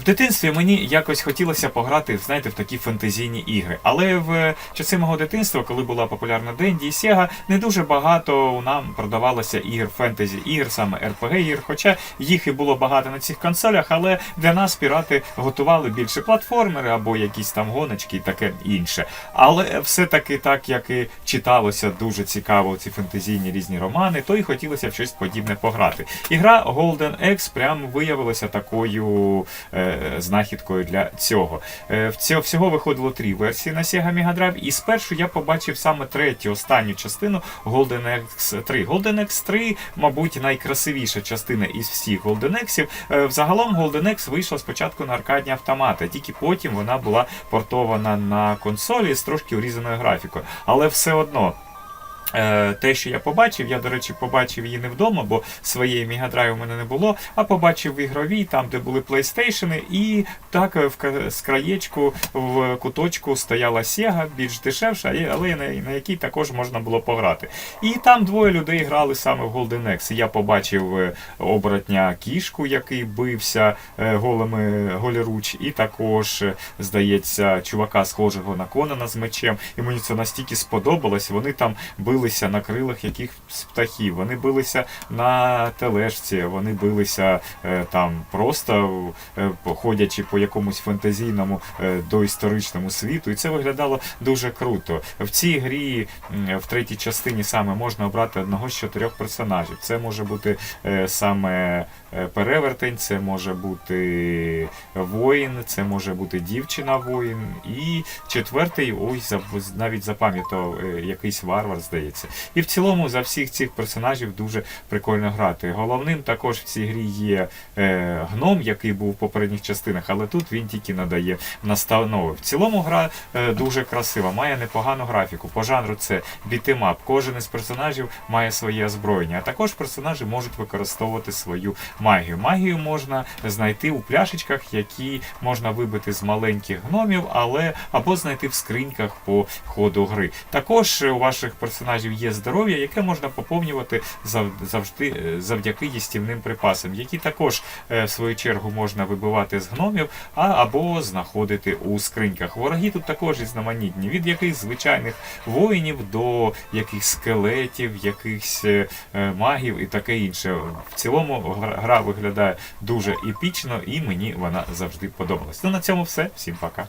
В дитинстві мені якось хотілося пограти, знаєте, в такі фентезійні ігри. Але в часи мого дитинства, коли була популярна Денді і Sega, не дуже багато нам продавалося ігр фентезі ігр, саме RPG ігр. Хоча їх і було багато на цих консолях, але для нас пірати готували більше платформери або якісь там гоночки і таке інше. Але все-таки так, як і читалося дуже цікаво ці фентезійні різні романи, то і хотілося в щось подібне пограти. Ігра Golden X прям виявилася такою е, знахідкою для цього. Е, цього всього виходило три версії на Sega Mega Drive, і спершу я побачив саме третю, останню частину Golden X 3. Golden X 3, мабуть, найкрасивіша частина із всіх Golden X. Е, Взагалом Golden X вийшла спочатку на аркадні автомати, тільки потім вона була портована на консолі з трошки урізаною графікою. Але все одно. Е, Те, що я побачив, я, до речі, побачив її не вдома, бо своєї Мегадрайв у мене не було, а побачив в ігровій, там, де були PlayStation, і так е, в з краєчку в куточку стояла Sega, більш дешевша, але на, на якій також можна було пограти. І там двоє людей грали саме в Golden Axe. Я побачив е, оборотня кішку, який бився голими голіруч, і також, здається, чувака, схожого на Конана з мечем. І мені це настільки сподобалось. Вони там билися на крилах якихось птахів, вони билися на тележці, вони билися е, там просто е, ходячи по якомусь фантазійному е, доісторичному світу. І це виглядало дуже круто. В цій грі, в третій частині саме можна обрати одного з чотирьох персонажів. Це може бути саме перевертень, це може бути воїн, це може бути дівчина-воїн. І четвертий, ой, навіть запам'ятав якийсь варвар, здається. І в цілому за всіх цих персонажів дуже прикольно грати. Головним також в цій грі є е, гном, який був в попередніх частинах, але тут він тільки надає настанови. В цілому гра е, дуже красива, має непогану графіку. По жанру це бітемап. Кожен із персонажів має своє озброєння, а також персонажі можуть використовувати свою магію. Магію можна знайти у пляшечках, які можна вибити з маленьких гномів, але або знайти в скриньках по ходу гри. Також у ваших персонажів є здоров'я, яке можна поповнювати зав- завжди е, завдяки їстівним припасам, які також е, в свою чергу можна вибивати з гномів, а або знаходити у скриньках. Вороги тут також різноманітні, від яких звичайних воїнів до яких скелетів, якихось е, магів і таке інше. В цілому гра виглядає дуже епічно, і мені вона завжди подобалась. Ну на цьому все. Всім пока.